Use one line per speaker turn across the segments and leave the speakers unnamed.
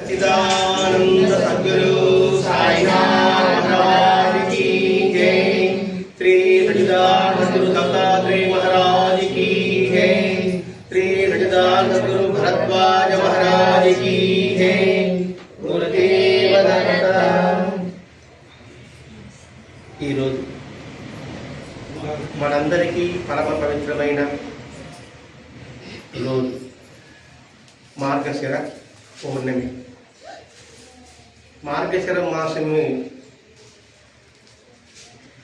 సచిదానంద సద్గురు సాయినాథానికి జై. శ్రీ ఈరోజు మనందరికీ పరమ పవిత్రమైన రోజు. మార్గశిర పౌర్ణమి. మార్గశర మాసము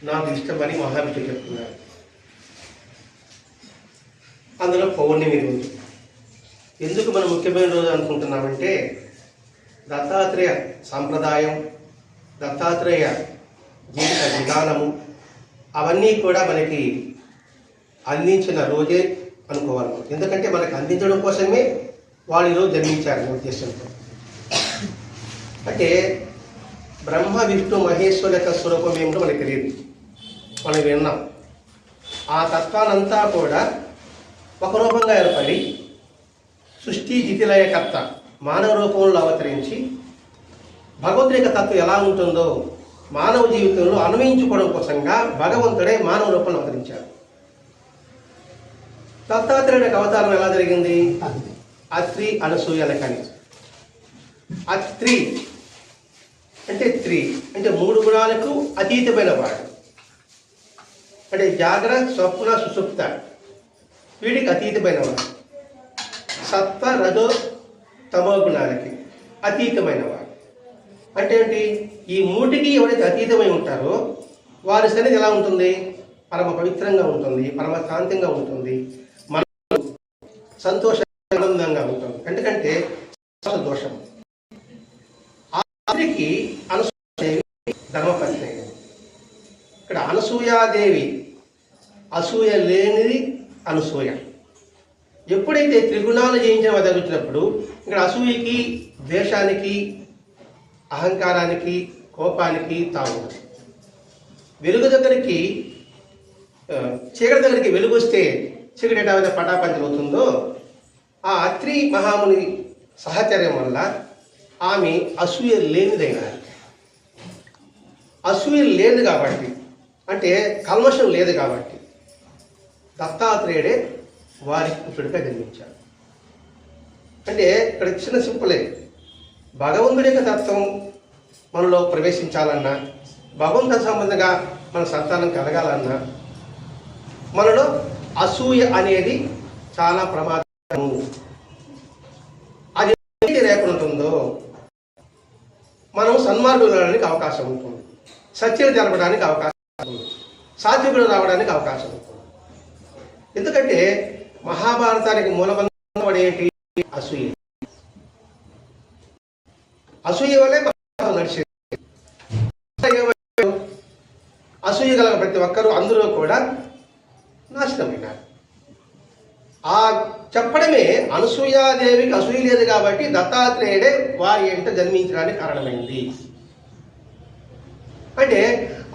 నాకు ఇష్టమని మహావిష్ణు చెప్తున్నారు. అందులో పౌర్ణమి రోజు. ఎందుకు మనం ముఖ్యమైన రోజు అనుకుంటున్నామంటే దత్తాత్రేయ సాంప్రదాయం దత్తాత్రేయ జీవిత విధానము అవన్నీ కూడా మనకి అందించిన రోజే అనుకోవాలి. ఎందుకంటే మనకు అందించడం కోసమే వాళ్ళు ఈరోజు జన్మించారు ఉద్దేశంతో. అంటే బ్రహ్మ విష్ణు మహేశ్వర యొక్క స్వరూపం ఏమిటో మనకి తెలియదు. మనం విన్నాం. ఆ తత్వానంతా కూడా ఒక రూపంగా ఏర్పడి సృష్టి జితిలయకర్త మానవ రూపంలో అవతరించి భగవంతుడి తత్వం ఎలా ఉంటుందో మానవ జీవితంలో అన్వయించుకోవడం కోసంగా భగవంతుడే మానవ రూపంలో అవతరించాడు. దత్తాత్రేయుడి అవతారం ఎలా జరిగింది? అత్రి అనసూయలకని అత్రి అంటే త్రీ. అంటే మూడు గుణాలకు అతీతమైన వాడు. అంటే జాగ్ర స్వప్న సుసుప్త. వీడికి అతీతమైన వాడు. సత్వ రజో తమో గుణాలకి అతీతమైన వాడు. అంటే ఏంటి? ఈ మూటికి ఎవరైతే అతీతమై ఉంటారో వారి సన్నిధి ఎలా ఉంటుంది? పరమ పవిత్రంగా ఉంటుంది పరమ శాంతంగా ఉంటుంది మన సంతోష ఆనందంగా ఉంటుంది. ఎందుకంటే అసూయాదేవి. అసూయ లేనిది అనసూయ. ఎప్పుడైతే త్రిగుణాలు జయించడం జరుగుతున్నప్పుడు ఇక్కడ అసూయకి ద్వేషానికి అహంకారానికి కోపానికి తావు. వెలుగు దగ్గరికి చీకటి దగ్గరికి వెలుగు వస్తే చీకటి ఎటావిధ పటాపంచలు అవుతుందో ఆ అత్రి మహాముని సహచర్యం వల్ల ఆమె అసూయ లేనిదైన అసూయ లేదు కాబట్టి అంటే కల్మషం లేదు కాబట్టి దత్తాత్రేయుడే వారి పుత్రుడిగా జన్మించాడు. అంటే ఇక్కడ చిన్న సింపులే భగవంతుడి యొక్క తత్వం మనలో ప్రవేశించాలన్నా భగవంతుడి సంబంధంగా మన సంతానం కలగాలన్నా మనలో అసూయ అనేది చాలా ప్రమాదము అది లేకుండా ఉంటుందో మనం సన్మార్గులు అవకాశం ఉంటుంది. సత్యం జరపడానికి అవకాశం సాత్వికుడు రావడానికి అవకాశం ఎందుకంటే మహాభారతానికి మూలబంధం ఏంటి? అసూయ. అసూయ వల్లే నడిచేది. అసూయ గల ప్రతి ఒక్కరూ అందరూ కూడా నాశనమైనారు. ఆ చెప్పడమే అనసూయాదేవికి అసూయ లేదు కాబట్టి దత్తాత్రేయుడే వారి ఎంట జన్మించడానికి కారణమైంది. అంటే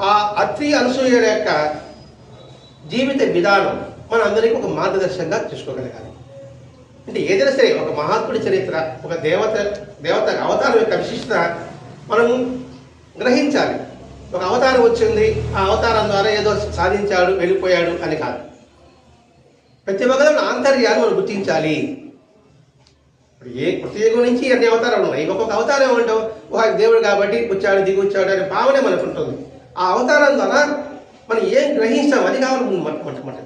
ఆ అత్రి అనసూయుల యొక్క జీవిత విధానం మన అందరికీ ఒక మార్గదర్శకంగా తీసుకోగలగాలి. అంటే ఏదైనా సరే ఒక మహాత్ముడి చరిత్ర ఒక దేవత దేవత అవతారం యొక్క విశిష్టత మనం గ్రహించాలి. ఒక అవతారం వచ్చింది ఆ అవతారం ద్వారా ఏదో సాధించాడు వెళ్ళిపోయాడు అని కాదు. ప్రతి ఒక్కరు ఆంతర్యాన్ని మనం గుర్తించాలి. ఇప్పుడు ఏ కృతయుగం నుంచి అన్ని అవతారాలు ఉన్నాయి? ఒక్కొక్క అవతారం ఏమంటావు? ఒక దేవుడు కాబట్టి వచ్చాడు దిగి వచ్చాడు అనే భావనే మనకు ఉంటుంది. ఆ అవతారం ద్వారా మనం ఏం గ్రహించాం? అది కావాలి మన-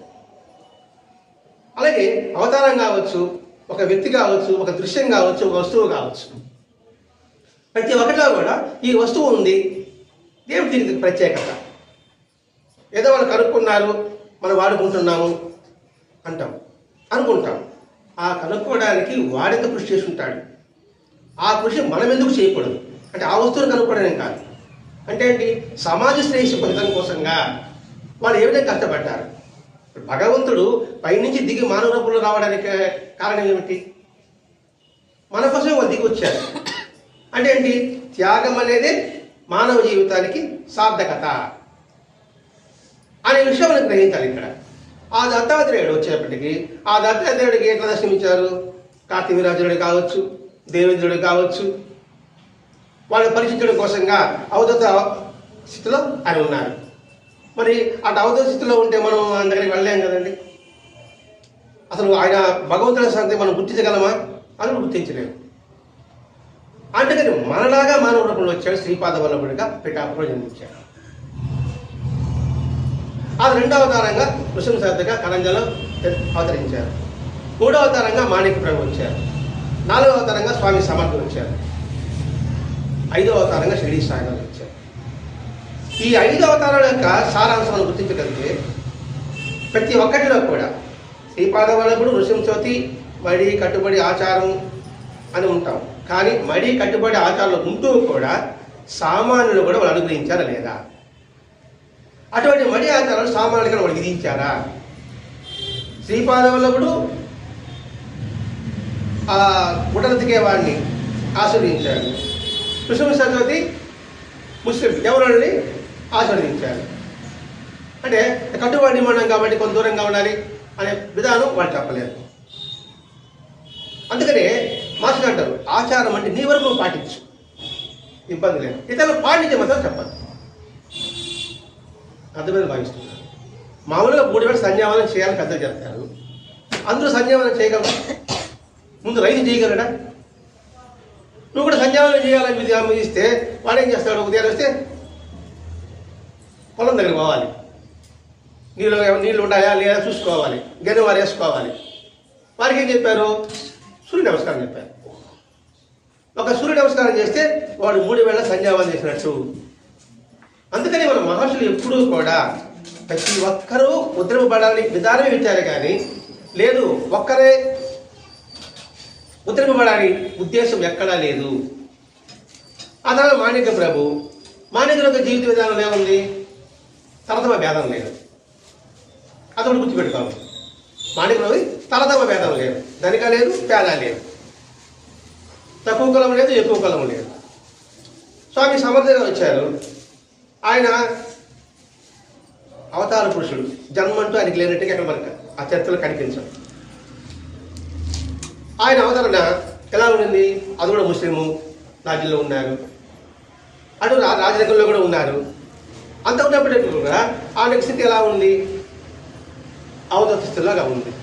అలాగే అవతారం కావచ్చు ఒక వ్యక్తి కావచ్చు ఒక దృశ్యం కావచ్చు ఒక వస్తువు కావచ్చు. ప్రతి ఒక్కటిలో కూడా ఈ వస్తువు ఉంది. దేవుడు దీనికి ప్రత్యేకత. ఏదో వాళ్ళు కనుక్కున్నారు మనం వాడుకుంటున్నాము అంటాం అనుకుంటాం. ఆ కనుక్కోవడానికి వాడెంత కృషి చేస్తుంటాడు? ఆ కృషి మనం ఎందుకు చేయకూడదు? అంటే ఆ వస్తువును కనుక్కోవడం కాదు. అంటే ఏంటి? సమాజ శ్రేయస్సు పొందడం కోసంగా వాళ్ళు ఏ విధంగా కష్టపడ్డారు? భగవంతుడు పైనుంచి దిగి మానవ రూపంలో రావడానికి కారణం ఏమిటి? మన కోసమే వాళ్ళు దిగి వచ్చారు. అంటే ఏంటి? త్యాగం అనేది మానవ జీవితానికి సార్థకత అనే విషయం మనం గ్రహించాలి ఇక్కడ. ఆ దత్తాత్రేయుడు వచ్చేప్పటికీ ఆ దత్తాత్రేయుడికి ఎట్లా దర్శనమిచ్చారు కార్తీవీరాజుడు కావచ్చు దేవేంద్రుడు కావచ్చు. వాళ్ళని పరీక్షించడం కోసంగా అవధత స్థితిలో ఆయన ఉన్నారు. మరి అటు అవధత స్థితిలో ఉంటే మనం ఆయన దగ్గరికి వెళ్ళలేం కదండి? అసలు ఆయన భగవంతుడి సంగతి మనం గుర్తించగలమా అని గుర్తించలేము అందుకని మనలాగా మానవ రూపంలో వచ్చాడు శ్రీపాద వల్లభుడిగా పిఠాపురం జన్మించాడు. ఆ రెండవ అవతారంగా నృసింహశారదగా కరంజలో అవతరించారు. మూడవ అవతారంగా మాణిక్య ప్రభు వచ్చారు. నాలుగవ అవతారంగా స్వామి సమర్థులు వచ్చారు. ఐదవ అవతారంగా షిరిడి సాయినాథ్ వచ్చారు. ఈ ఐదు అవతారాల యొక్క సారాంశాలను గుర్తించగలిగితే ప్రతి ఒక్కటిలో కూడా శ్రీపాద వల్లభుడు చోతి మడి కట్టుబడి ఆచారం అని ఉంటాం. కానీ మడి కట్టుబడి ఆచారాలు ఉంటూ కూడా సామాన్యులు కూడా వాళ్ళు అనుగ్రహించారా లేదా? అటువంటి మడి ఆచారాలు సామాన్యులుగా వాడు విధించారా? శ్రీపాద ఆ గుడ్డలు దిగేవాడిని ఆశీర్వదించాడు కృష్ణ సరస్వతి ముస్లిం ఎవరిని ఆశీర్వదించారు అంటే కట్టుబడి మనం కాబట్టి కొంత దూరంగా ఉండాలి అనే విధానం వాళ్ళు చెప్పలేదు. అందుకనే మాస్టర్ అంటారు ఆచారం అంటే నీ వరకు పాటించు. ఇబ్బంది లేదు. ఇతరులు పాటించే మాత్రం చెప్పదు. అర్థమైన భావిస్తున్నారు. మామూలుగా మూడు వేల సంధ్యావనం చేయాలని పెద్దలు చెప్తారు. అందరూ సంధ్యావనం చేయగలరు? ముందు రైతు చేయగలడా? నువ్వు కూడా సంధ్యావనం చేయాలని విధి ఆమెదిస్తే వాడు ఏం చేస్తాడు? ఉదయాన్నే వస్తే పొలం దగ్గర పోవాలి. నీళ్ళు నీళ్ళు ఉన్నాయా? లేదా చూసుకోవాలి. గని వారు వేసుకోవాలి. వారికి ఏం చెప్పారు? సూర్య నమస్కారం చెప్పారు. ఒక సూర్య నమస్కారం చేస్తే వాడు మూడు వేళ సంధ్యావనం చేసినట్టు. అందుకని మన మహర్షులు ఎప్పుడూ కూడా ప్రతి ఒక్కరూ ఉద్రమపడాలని విధానమే పెట్టారు కానీ లేదు ఒక్కరే ఉద్రమపడాలని ఉద్దేశం ఎక్కడా లేదు. అతను మాణిక ప్రభు మాణిక్యుల యొక్క జీవిత విధానం ఏముంది? తరతమ భేదం లేదు. అతడు గుర్తుపెట్టుకోవాలి. ప్రభు తరతమ భేదం లేదు. ధనిక లేదు పేద లేదు. తక్కువ కులం లేదు ఎక్కువ కులం లేదు. స్వామి సమర్థంగా వచ్చారు. ఆయన అవతార పురుషుడు. జన్మంటూ ఆయనకి లేనట్టుగా ఎక్కడ మనకు ఆ చరిత్రలో కనిపించాడు ఆయన అవతరణ ఎలా ఉండింది? అది కూడా ముస్లిము రాజ్యంలో ఉన్నారు. అటు రా- కూడా ఉన్నారు. అంత ఉన్నప్పటికీ కూడా ఆయన స్థితి ఎలా ఉంది? అవతల స్థితిలాగా ఉంది.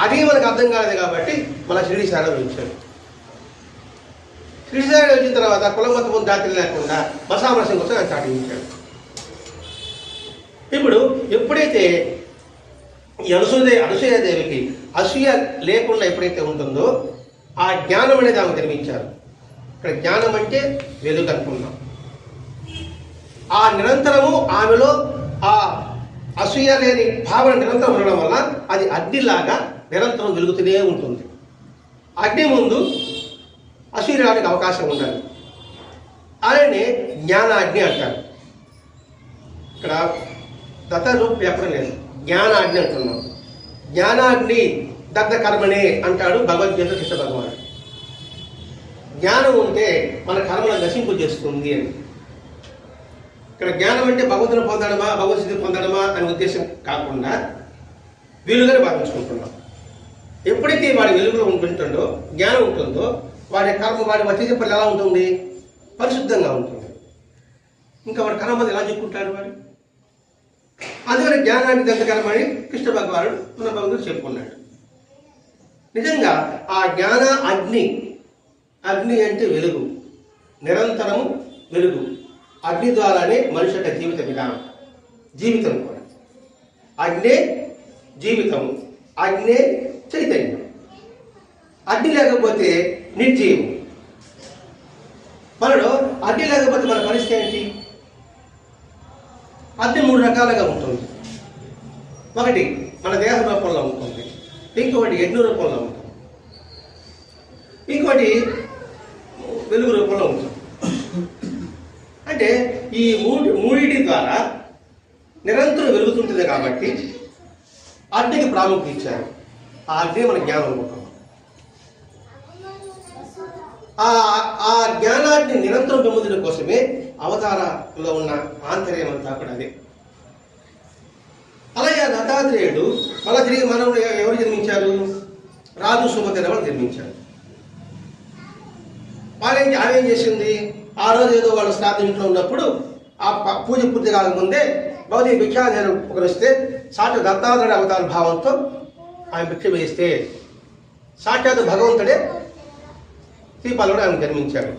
అది మనకు అర్థం కాలేదు కాబట్టి మన షిరిడి సారం ఉంచాడు షిరిడి వచ్చిన తర్వాత కులమతము మతం జాతి లేకుండా మసామరసం కోసం ఆయన చాటించాడు ఇప్పుడు ఎప్పుడైతే ఈ అనసూయ అనసూయాదేవికి అసూయ లేకుండా ఎప్పుడైతే ఉంటుందో ఆ జ్ఞానం అనేది ఆమె నిర్మించారు. ఇక్కడ జ్ఞానం అంటే వెలుగు అనుకున్నాం ఆ నిరంతరము ఆమెలో ఆ అసూయ లేని భావన నిరంతరం ఉండడం వల్ల అది అగ్నిలాగా నిరంతరం వెలుగుతూనే ఉంటుంది. అగ్ని ముందు అసూయ రావడానికి అవకాశం ఉండాలి. అలానే జ్ఞానాగ్ని అంటారు. ఇక్కడ దత్తరూప్ ఎక్కడ లేదు. జ్ఞానాగ్ని అంటున్నాం. జ్ఞానాగ్ని దగ్ధ కర్మనే అంటాడు భగవద్గీత కృష్ణ భగవానుడు జ్ఞానం ఉంటే మన కర్మలను నశింపు చేస్తుంది అని. ఇక్కడ జ్ఞానం అంటే భగవంతుని పొందడమా భగవద్గీత పొందడమా అనే ఉద్దేశం కాకుండా వీలుగానే భావించుకుంటున్నాం. ఎప్పుడైతే వాడి వెలుగులో ఉంటుంటుందో జ్ఞానం ఉంటుందో వాడి కర్మ వాడి వచ్చే పనులు ఎలా ఉంటుంది? పరిశుద్ధంగా ఉంటుంది. ఇంకా వాడి కర్మ ఎలా చెప్పుకుంటాడు వాడు అందువల్ల జ్ఞానాన్ని దంతకరమని కృష్ణ భగవానుడు మన భగవంతుడు చెప్పుకున్నాడు. నిజంగా ఆ జ్ఞాన అగ్ని అగ్ని అంటే వెలుగు. నిరంతరము వెలుగు. అగ్ని ద్వారానే మనిషి యొక్క జీవిత విధానం. జీవితం కూడా. అగ్నే జీవితము. అగ్నే చైతన్యం. అగ్ని లేకపోతే నిర్జీవం. మనలో అగ్ని లేకపోతే మన పరిస్థితి ఏంటి? అగ్ని మూడు రకాలుగా ఉంటుంది. ఒకటి మన దేహ రూపంలో ఉంటుంది. ఇంకొకటి యజ్ఞ రూపంలో ఉంటుంది. ఇంకోటి వెలుగు రూపంలో ఉంటుంది. అంటే ఈ మూడు మూడింటి ద్వారా నిరంతరం వెలుగుతుంటుంది కాబట్టి అగ్నికి ప్రాముఖ్యత ఇచ్చారు. ఆ అగ్ని మన జ్ఞానం రూపం ఆ ఆ జ్ఞానాన్ని నిరంతరం పొందడం కోసమే అవతారంలో ఉన్న ఆంతర్యం అంతా కూడా అదే. అలాగే దత్తాత్రేయుడు మళ్ళా తిరిగి మనవుడు ఎవరు జన్మించారు? రాజు సుభద్ర వాళ్ళు జన్మించారు? వాళ్ళేం ఆమెం చేసింది? ఆ రోజు ఏదో వాళ్ళ శ్రాద్ధ ఇంట్లో ఉన్నప్పుడు ఆ పూజ పూర్తి కాకముందే భౌతిక భిక్షాదేవి ఒకరు వస్తే సాక్షాత్ దత్తాత్రేయుడు అవతార భావంతో ఆమె భిక్ష వేస్తే సాక్షాత్ భగవంతుడే శ్రీపాలుడు ఆయన జన్మించాడు.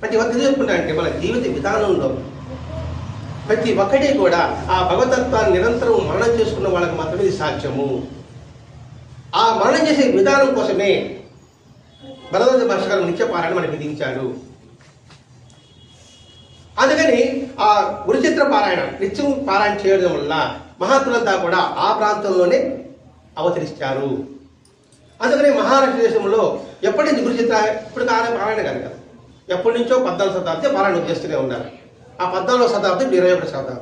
ప్రతి ఒక్కరు చెప్పుకుంటారంటే మన జీవిత విధానంలో ప్రతి ఒక్కటి కూడా ఆ భగవతత్వాన్ని నిరంతరం మరణం చేసుకున్న వాళ్ళకి మాత్రమే ఇది సాధ్యము. ఆ మరణం చేసే విధానం కోసమే భరద్వాజ భాష నిత్యపారాయణం మనకు విధించాడు అందుకని ఆ గురుచిత్ర పారాయణ నిత్యం పారాయణ చేయడం వల్ల మహాత్ములంతా కూడా ఆ ప్రాంతంలోనే అవతరిస్తారు. అందుకని మహారాష్ట్ర దేశంలో ఎప్పటి నుంచి గురుచిత్ర ఇప్పుడు పారాయణ కనుక ఎప్పటి నుంచో పద్నాలుగు శతాబ్దం పారాయణ చేస్తూనే ఉన్నారు. ఆ పద్నాలుగో శతాబ్దం ఇరవై ఒకటి శతాబ్దం.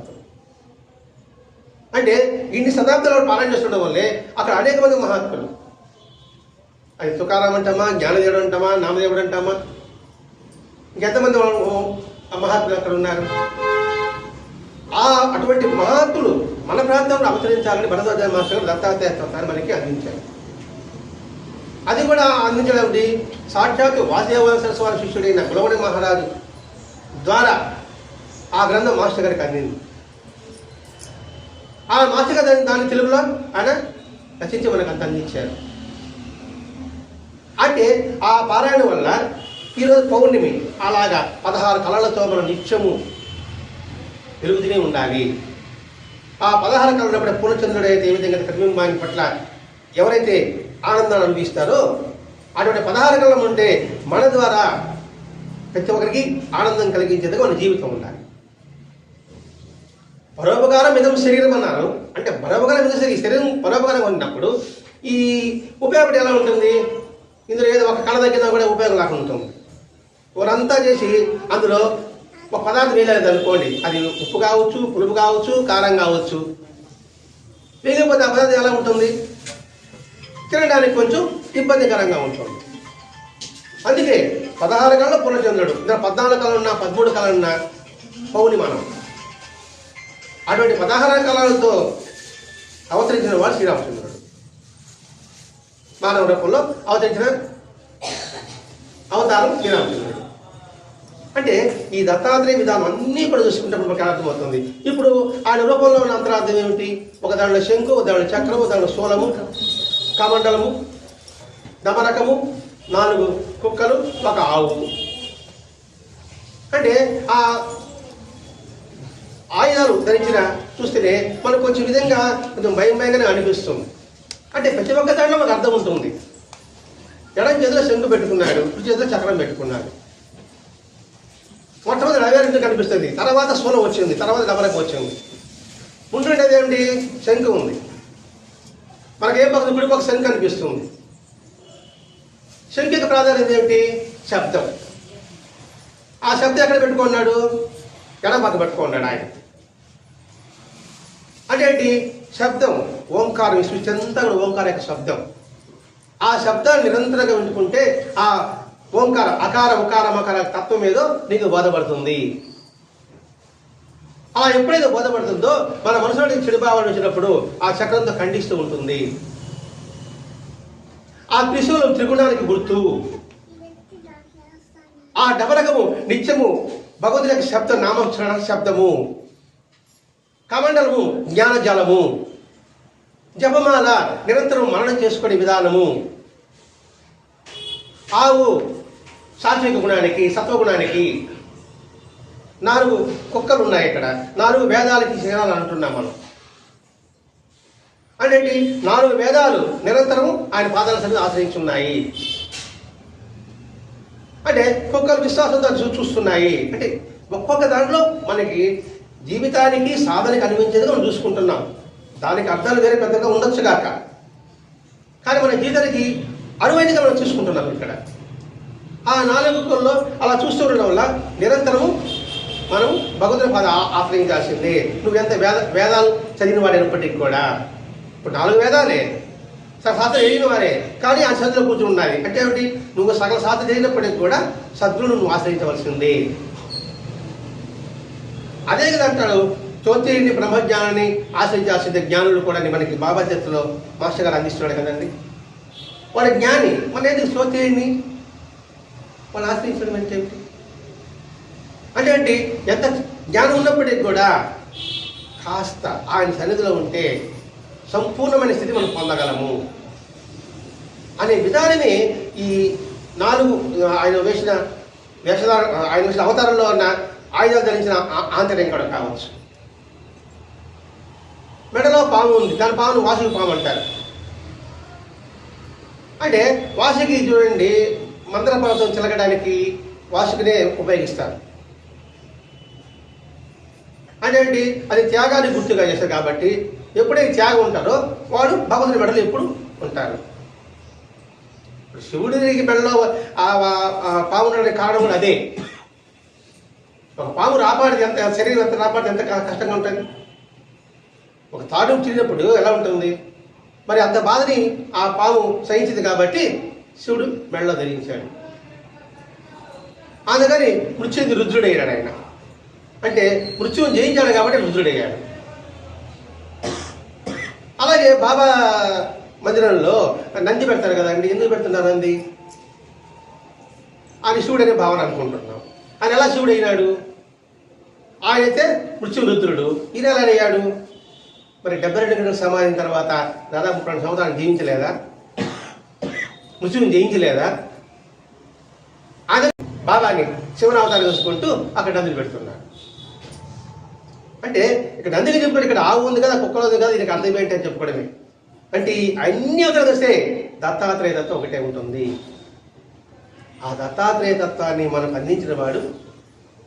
అంటే ఇన్ని శతాబ్దాలు పాలన చేస్తుండడం వల్లే అక్కడ అనేక మంది మహాత్ములు. అది తుకారాం అంటామా జ్ఞానదేవుడు అంటామా నామదేవుడు అంటామా? ఇంకెంతమంది ఆ మహాత్ములు అక్కడ ఉన్నారు? ఆ అటువంటి మహాత్ములు మన ప్రాంతంలో అవతరించాలని భరద్వాజ మాస్టర్ గారు దత్తాత్రేయ మనకి అందించారు. అది కూడా అందించడండి సాక్షాత్ వాసుదేవ స్వామి శిష్యుడైన గులవడి మహారాజు ద్వారా ఆ గ్రంథం మాస్టర్ గారికి అందింది. ఆ మాస్టర్ గారు దాన్ని- తెలుగులో ఆయన రచించి మనకు అంత అందించారు. అంటే ఆ పారాయణ వల్ల ఈరోజు పౌర్ణమి అలాగా పదహారు కళలతో మనం నిత్యము పెరుగుతూనే ఉండాలి. ఆ పదహారు కళలు పూర్ణచంద్రుడు అయితే ఏ విధంగా ప్రతిబింబాన్ని పట్ల ఎవరైతే ఆనందాన్ని అనుభవిస్తారో అటువంటి పదహారు కళ్ళం ఉంటే మన ద్వారా ప్రతి ఒక్కరికి ఆనందం కలిగించేదిగా మన జీవితం ఉండాలి. పరోపకారం ఇదం శరీరం అన్నారు. అంటే పరోపకారం ఇదం శరీరం శరీరం పరోపకారం ఉన్నప్పుడు ఈ ఉపయోగం ఎలా ఉంటుంది? ఇందులో ఏదో ఒక కళ తగ్గినా కూడా ఉపయోగం లేకుండా ఉంటుంది. వారంతా చేసి అందులో ఒక పదార్థం వేయలేదు అనుకోండి అది ఉప్పు కావచ్చు పులుపు కావచ్చు కారం కావచ్చు. వేయకపోతే ఆ పదార్థం ఎలా ఉంటుంది? తినడానికి కొంచెం ఇబ్బందికరంగా ఉంటుంది అందుకే పదహారు కళ్ళ పూర్ణచంద్రుడు ఇంకా పద్నాలుగు కళలు ఉన్నా పదమూడు కళలు ఉన్నా పౌర్ణిమానం. అటువంటి పదహార కళలతో అవతరించిన వాడు శ్రీరామచంద్రుడు. మానవ రూపంలో అవతరించిన అవతారం శ్రీరామచంద్రుడు. అంటే ఈ దత్తాత్రేయ విధానం అన్నీ కూడా చూసుకుంటే మనకి అర్థమవుతుంది. ఇప్పుడు ఆయన రూపంలో ఉన్న అంతరార్థం ఏమిటి? ఒక దానిలో శంకు ఒక దానిలో చక్రము దానిలో శూలము కమండలము దమరకము నాలుగు కుక్కలు ఒక ఆవు. అంటే ఆ ఆయుధాలు ధరించిన చూస్తేనే మనకు కొంచెం విధంగా కొంచెం భయం భయంగానే అనిపిస్తుంది. అంటే ప్రతి ఒక్క దాంట్లో మనకు అర్థం ఉంటుంది. ఎడం చేతిలో శంకు పెట్టుకున్నాడు కుడి చేతిలో చక్రం పెట్టుకున్నాడు. మొట్టమొదటి అవేరెంట్ కనిపిస్తుంది. తర్వాత సోలం వచ్చింది తర్వాత డబరకు వచ్చింది. ఉంటుండేది ఏమిటి? శంకు ఉంది. మనకేం పక్కన గుడి ఒక శంఖ అనిపిస్తుంది. శంఖ యొక్క ప్రాధాన్యత ఏమిటి? శబ్దం. ఆ శబ్దం ఎక్కడ పెట్టుకున్నాడు? ఎడ పక్క పెట్టుకున్నాడు ఆయన. అంటే ఏంటి? శబ్దం. ఓంకారం ఈ సృష్టి అంతా కూడా ఓంకారం యొక్క శబ్దం. ఆ శబ్దాన్ని నిరంతరంగా వింటుకుంటే ఆ ఓంకార అకార ఉకార మకార తత్వం ఏదో నీకు బోధపడుతుంది. అలా ఎప్పుడైతే బోధపడుతుందో మన మనసులో నుంచి చెడు వచ్చినప్పుడు ఆ చక్రంతో ఖండిస్తూ ఉంటుంది. ఆ త్రిశూలం త్రిగుణానికి గుర్తు. ఆ డబరకము నిత్యము భగవతుని శబ్ద నామోచ్చరణ శబ్దము. కమండలము జ్ఞానజలము. జపమాల నిరంతరం మరణం చేసుకునే విధానము. ఆవు సాత్విక గుణానికి సత్వగుణానికి నాలుగు కుక్కలు ఉన్నాయి ఇక్కడ. నాలుగు వేదాలకి శిఖరాలు అంటున్నాం మనం. అంటే నాలుగు వేదాలు నిరంతరం ఆయన పాదాల సన్నిధి ఆశ్రయించున్నాయి. అంటే కుక్కలు విశ్వాసంతో చూ- చూస్తున్నాయి. అంటే ఒక్కొక్క దాంట్లో మనకి జీవితానికి సాధనకి అనిపించేది మనం చూసుకుంటున్నాం. దానికి అర్థాలు వేరే పెద్దగా ఉండొచ్చు కాక కానీ మన జీవితానికి అనువైనగా మనం చూసుకుంటున్నాం ఇక్కడ. ఆ నాలుగులో అలా చూస్తూ ఉండడం వల్ల నిరంతరము మనం భగవంతుని పద ఆ- ఆశ్రయించాల్సిందే నువ్వెంత వేద వేదాలు చదివిన వాడైనప్పటికీ కూడా. ఇప్పుడు నాలుగు వేదాలే. శాస్త్రం చదివిన వారే. కానీ ఆ చదువులో కూర్చుని ఉండాలి అంటే ఏమిటి? నువ్వు సకల శాస్త్రం చదివినప్పటికీ కూడా సద్గురును నువ్వు ఆశ్రయించవలసింది. అదే కదా అంటాడు. చోత్రిని బ్రహ్మజ్ఞానాన్ని ఆశ్రయించాల్సింది జ్ఞానులు కూడా మనకి బాబా చరిత్రలో మాస్టర్ గారు అందిస్తున్నాడు కదండి. వాడు జ్ఞాని. మన ఎందుకు శ్రోత్రిని వాళ్ళు ఆశ్రయించడం అంటే ఏమిటి? అంటే ఏంటి? ఎంత జ్ఞానం ఉన్నప్పటికీ కూడా కాస్త ఆయన సన్నిధిలో ఉంటే సంపూర్ణమైన స్థితి మనం పొందగలము. అనే విధానమే ఈ నాలుగు ఆయన వేసిన వేషధార ఆయన వేసిన అవతారంలో ఉన్న ఆయుధాలు ధరించిన ఆ- ఆంతర్యం కూడా కావచ్చు. మెడలో పాము ఉంది. దాని పామును వాసుకి పాము అంటారు. అంటే వాసుకి చూడండి మంత్ర పర్వతం చిలకడానికి వాసుకినే ఉపయోగిస్తారు. అదేంటి అది త్యాగాన్ని గుర్తుగా చేస్తారు కాబట్టి ఎప్పుడైతే త్యాగం ఉంటారో వాడు భగవంతుని మెడలో ఎప్పుడు ఉంటారు. శివుడి శివుడికి మెడలో ఆ పాము కారణం కూడా అదే. ఒక పాము రాపాడితే ఎంత శరీరం ఎంత రాపాడితే ఎంత కష్టంగా ఉంటుంది? ఒక తాడు తిరిగినప్పుడు ఎలా ఉంటుంది? మరి అంత బాధని ఆ పాము సహించింది కాబట్టి శివుడు మెడలో ధరించాడు. అందుకని మృత్యుది రుద్రుడయ్యాడు ఆయన. అంటే మృత్యువుని జయించాడు కాబట్టి రుద్రుడయ్యాడు అలాగే బాబా మందిరంలో నంది పెడతారు కదండి ఎందుకు పెడుతున్నారు నంది? ఆయన శివుడు అనే భావన అనుకుంటున్నాం. ఆయన ఎలా శివుడు అయినాడు ఆయన అయితే రుద్రుడు ఈయన ఎలా అయ్యాడు? మరి డెబ్బై రెండు గంటల సమాధిన తర్వాత దాదాపు రెండు సంవత్సరాలు జీవించలేదా? మృత్యుని జయించలేదా? అదే బాబాని శివనావతారం చూసుకుంటూ అక్కడ నందులు పెడుతున్నాడు అంటే ఇక్కడ నందిని చెప్పాడు ఇక్కడ ఆవు ఉంది కదా కుక్కలు ఉంది కదా దీనికి అర్థం ఏంటి అని చెప్పుకోవడమే. అంటే అన్ని అవతారాలు వస్తే దత్తాత్రేయ తత్వం ఒకటే ఉంటుంది. ఆ దత్తాత్రేయ తత్వాన్ని మనకు అందించిన వాడు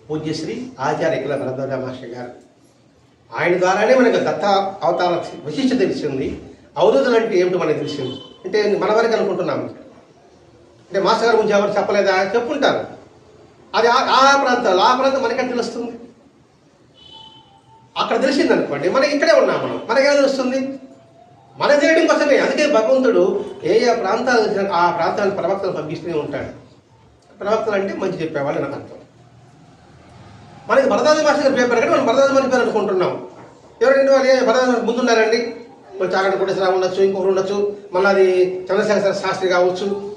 పూజ్యశ్రీ ఆచార్య కుల భరద్వాజ మాస్టర్ గారు. ఆయన ద్వారానే మనకు దత్త అవతార విశిష్టత తెలిసింది. అవరోధులు అంటే ఏమిటో మనకు తెలిసింది. అంటే మన వరకు అనుకుంటున్నాము అంటే మాస్టర్ గారు గురించి ఎవరు చెప్పలేదా? చెప్పుంటారు. అది ఆ- ప్రాంతాలు ఆ ప్రాంతం మనకెక్కడ తెలుస్తుంది? అక్కడ తెలిసింది అనుకోండి మనకి ఇక్కడే ఉన్నాం మనం. మనకి ఎలా తెలుస్తుంది? మన తెలియడం కోసమే. అందుకే భగవంతుడు ఏ ఏ ప్రాంతాలు ఆ ప్రాంతాలకు ప్రవక్తలు పంపిస్తూనే ఉంటాడు. ప్రవక్తలు అంటే మంచి చెప్పేవాళ్ళు నాకు అర్థం. మనకి భరదాజ మాస్టర్ గారి పేపర్ కానీ మనం భరదాజ మాస్టర్ పేరు అనుకుంటున్నాం ఎవరండి వాళ్ళు భరదాజ ముందున్నారండి కొంచెం చాగంటి కోటేశ్వరరావు ఉండొచ్చు ఇంకొకరు ఉండొచ్చు. మళ్ళీ అది చంద్రశేఖర శాస్త్రి కావచ్చు.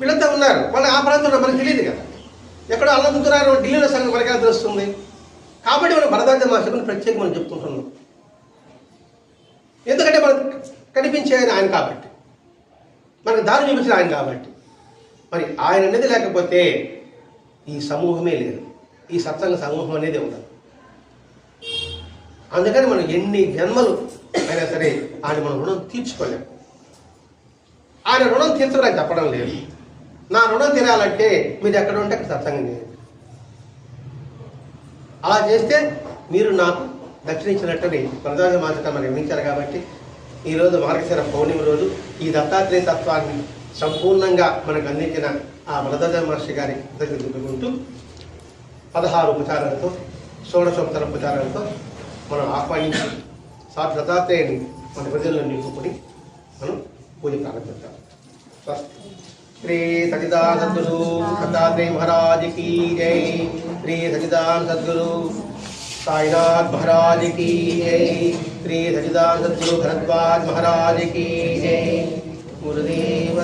వీళ్ళంతా ఉన్నారు. మళ్ళీ ఆ ప్రాంతంలో మనకు తెలియదు కదా. ఎక్కడో అల్లందుతున్నారు ఢిల్లీలో సంగతి మనకి ఎలా తెలుస్తుంది? కాబట్టి మనం భరదాజ మాస్టర్ని ప్రత్యేకం మనం చెప్పుకుంటున్నాం. ఎందుకంటే మనకు కనిపించే ఆయన కాబట్టి. మనకు దారి చూపించిన ఆయన కాబట్టి. మరి ఆయన అనేది లేకపోతే ఈ సమూహమే లేదు. ఈ సత్సంగ సమూహం అనేది ఉండదు. అందుకని మనం ఎన్ని జన్మలు అయినా సరే ఆయన మనం రుణం తీర్చుకోలేము ఆయన రుణం తీర్చడానికి చెప్పడం లేదు. నా రుణం తీరాలంటే మీరు ఎక్కడ ఉంటే అక్కడ సత్సంగం చేయండి. అలా చేస్తే మీరు నాకు దక్షిణించినట్టుని ప్రజాజ మాత్రం మనం నిర్మించారు కాబట్టి ఈరోజు మార్గశిర పౌర్ణమి రోజు ఈ దత్తాత్రేయ తత్వాన్ని సంపూర్ణంగా మనకు అందించిన ఆ వరదాజ మహర్షి గారి చూపుకుంటూ పదహారు ఉపచారాలతో షోడశోపచార ఉపచారాలతో మనం ఆహ్వానించి సాధు దత్తాత్రేయని మన ప్రజల్లో నిలుపుకొని మనం పూజ ప్రారంభిద్దాం శ్రీ సచిదానందుడు దత్తాత్రేయ మహారాజుకి జై. श्री सचिदान सदगुरु साईनाथ महाराज की जय। श्री सचिदान सदगुरु भरद्वाज महाराज की जय। गुरुदेव